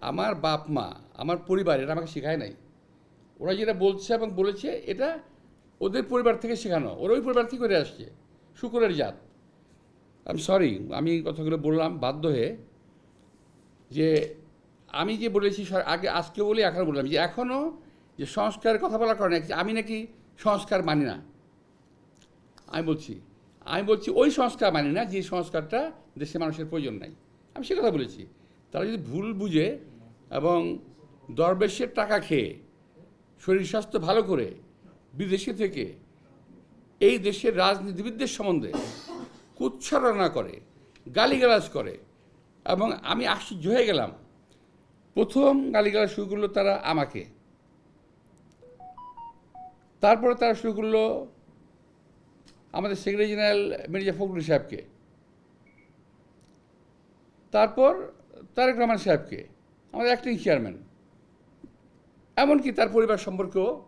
আমার বাপ মা, আমার পরিবার, এটা আমাকে শেখায় নাই। ওরা যেটা বলছে এবং বলেছে, এটা ওদের পরিবার থেকে শেখানো। ওরা ওই পরিবার থেকে করে আসছে। শুকুরের জাত। আমি সরি আমি কথাগুলো বললাম, বাধ্য হয়ে যে আমি যে বলেছি আগে, আজকে বলি, এখন বললাম। যে এখনও যে সংস্কারের কথা বলার কারণে, আমি নাকি সংস্কার মানি না। আমি বলছি আমি বলছি, ওই সংস্কার মানি না যে সংস্কারটা দেশের মানুষের প্রয়োজন নাই। আমি সে কথা বলেছি। তারা যদি ভুল বুঝে এবং দরবেশের টাকা খেয়ে শরীর স্বাস্থ্য ভালো করে বিদেশে থেকে এই দেশের রাজনীতিবিদদের সম্বন্ধে কুচ্ছারণা করে, গালিগালাজ করে এবং আমি আশ্চর্য হয়ে গেলাম। প্রথম গালিগালাজ শুরু করল তারা আমাকে। তারপরে তারা শুরু করল আমাদের সেক্রেটারি জেনারেল মির্জা ফখরুল সাহেবকে। তারপর তারেক রহমান সাহেবকে, আমাদের অ্যাক্টিং চেয়ারম্যান এমনকি তার পরিবার সম্পর্কেও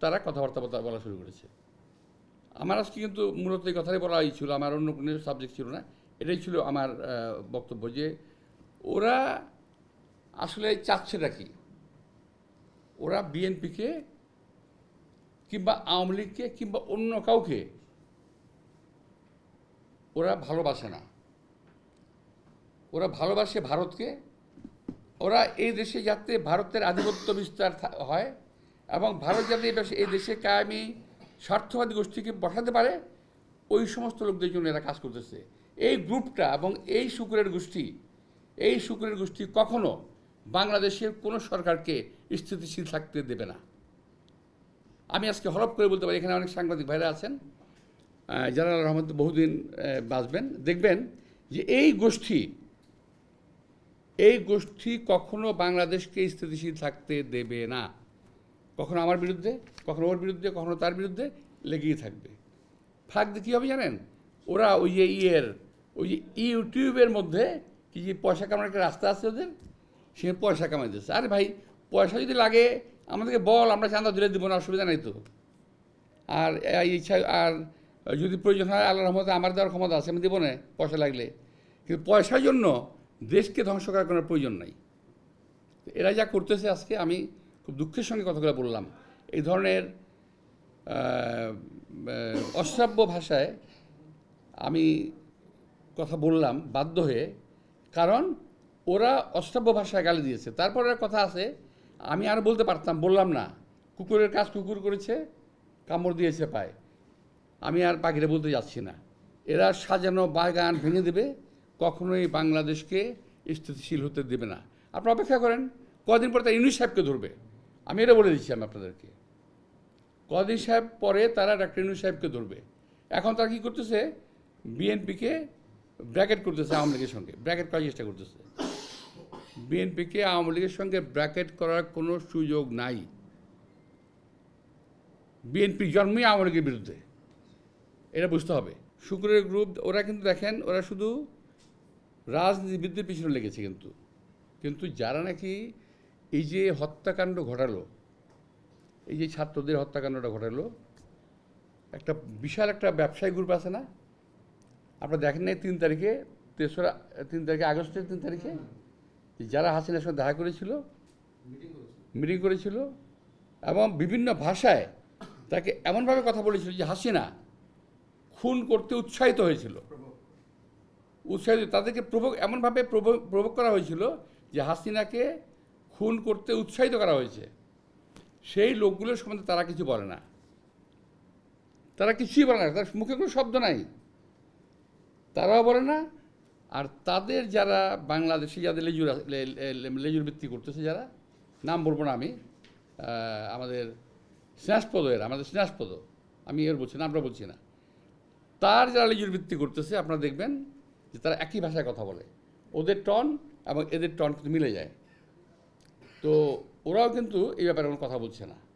তারা কথাবার্তা বলা- শুরু করেছে। আমার আজকে কিন্তু মূলত এই কথাই বলা ছিল, আমার অন্য কোনো সাবজেক্ট ছিল না, এটাই ছিল আমার বক্তব্য যে ওরা আসলে চাচ্ছেটা কি? ওরা বিএনপিকে কিংবা আওয়ামী লীগকে কিংবা অন্য কাউকে ওরা ভালোবাসে না। ওরা ভালোবাসে ভারতকে। ওরা এই দেশে যাতে ভারতের আধিপত্য বিস্তার হয় এবং ভারত যাতে এই দেশে- কায়েমি স্বার্থবাদী গোষ্ঠীকে বসাতে পারে, ওই সমস্ত লোকদের জন্য এরা কাজ করতেছে। এই গ্রুপটা এবং এই শুকুরের গোষ্ঠী, এই শুকুরের গোষ্ঠী কখনো বাংলাদেশের কোনো সরকারকে স্থিতিশীল থাকতে দেবে না। আমি আজকে হরপ করে বলতে পারি, এখানে অনেক সাংবাদিক ভাইরা আছেন। যারা রহমত বহুদিন বাঁচবেন। দেখবেন যে এই গোষ্ঠী এই গোষ্ঠী কখনো বাংলাদেশকে স্থিতিশীল থাকতে দেবে না। কখনো আমার বিরুদ্ধে, কখনো ওর বিরুদ্ধে, কখনো তার বিরুদ্ধে লেগেই থাকবে। ফাঁক দিয়ে কী হবে জানেন? ওরা ওই যে ইয়ের, ওই যে ইউটিউবের মধ্যে কি যে পয়সা কামানোর একটা রাস্তা আছে ওদের? সে পয়সা কামাই দিচ্ছে। আরে ভাই, পয়সা যদি লাগে, আমাদেরকে বল, আমরা চাঁদা দিলে দেবো না, অসুবিধা নাই তো। আর ইচ্ছা, আর যদি প্রয়োজন হয় আল্লাহ রহমতে আমার দেওয়ার ক্ষমতা আছে, আমি দেবো না পয়সা লাগলে। কিন্তু পয়সার জন্য দেশকে ধ্বংস করার কোনো প্রয়োজন নাই। এরা যা করতেছে আজকে আমি খুব দুঃখের সঙ্গে কথাগুলো বললাম। এই ধরনের অশ্রাব্য ভাষায় আমি কথা বললাম, বাধ্য হয়ে। কারণ ওরা অশ্রাব্য ভাষায় গালি দিয়েছে। তারপরে কথা আছে, আমি আর বলতে পারতাম, বললাম না। কুকুরের কাজ কুকুর করেছে, কামড় দিয়েছে পায়। আমি আর পাখিরে বলতে যাচ্ছি না। এরা সাজানো বাগান ভেঙে দেবে কখনোই বাংলাদেশকে স্থিতিশীল হতে দেবে না। আপনারা অপেক্ষা করেন, কদিন পরে তারা ইউনিস সাহেবকে ধরবে। আমি এটা বলে দিচ্ছি আমি আপনাদেরকে। কদিন সাহেব পরে তারা ডাক্তার ইউনুস সাহেবকে ধরবে। এখন তারা কী করতেছে? বিএনপিকে ব্র্যাকেট করতেছে আওয়ামী লীগের সঙ্গে। ব্র্যাকেট করার চেষ্টা করতেছে। বিএনপিকে আওয়ামী লীগের সঙ্গে ব্র্যাকেট করার কোনো সুযোগ নাই। বিএনপি জন্মই আওয়ামী লীগের বিরুদ্ধে। এটা বুঝতে হবে। শুক্রের গ্রুপ ওরা কিন্তু দেখেন, ওরা শুধু রাজনীতিবিদদের পিছনে লেগেছে কিন্তু। কিন্তু যারা নাকি এই যে হত্যাকাণ্ড ঘটালো এই যে ছাত্রদের হত্যাকাণ্ডটা ঘটালো একটা বিশাল একটা ব্যবসায়ী গ্রুপ আছে না? আপনারা দেখেন নাই তিন তারিখে তেসরা তিন তারিখে আগস্টের তিন তারিখে? যারা হাসিনার সঙ্গে দেখা করেছিল মিটিং করেছিল এবং বিভিন্ন ভাষায় তাকে এমনভাবে কথা বলেছিল যে হাসিনা খুন করতে উৎসাহিত হয়েছিল। উৎসাহিত তাদেরকে প্রভোগ এমনভাবে প্রভোগ করা হয়েছিল যে হাসিনাকে খুন করতে উৎসাহিত করা হয়েছে। সেই লোকগুলোর সম্বন্ধে তারা কিছু বলে না। তারা কিছুই বলে না। তার মুখে কোনো শব্দ নাই। তারাও বলে না। আর তাদের যারা বাংলাদেশে, যাদের লেজুর লেজুর বৃত্তি করতেছে যারা, নাম বলব না আমি আমাদের স্নেহাসপদ এর, আমাদের স্নেহাসপদ আমি এর বলছি না, আমরা বলছি না। তার যারা লেজুর বৃত্তি করতেছে, আপনারা দেখবেন যে তারা একই ভাষায় কথা বলে। ওদের টন এবং এদের টন কিন্তু মিলে যায়। তো ওরাও কিন্তু এই ব্যাপারে কোনো কথা বলছে না।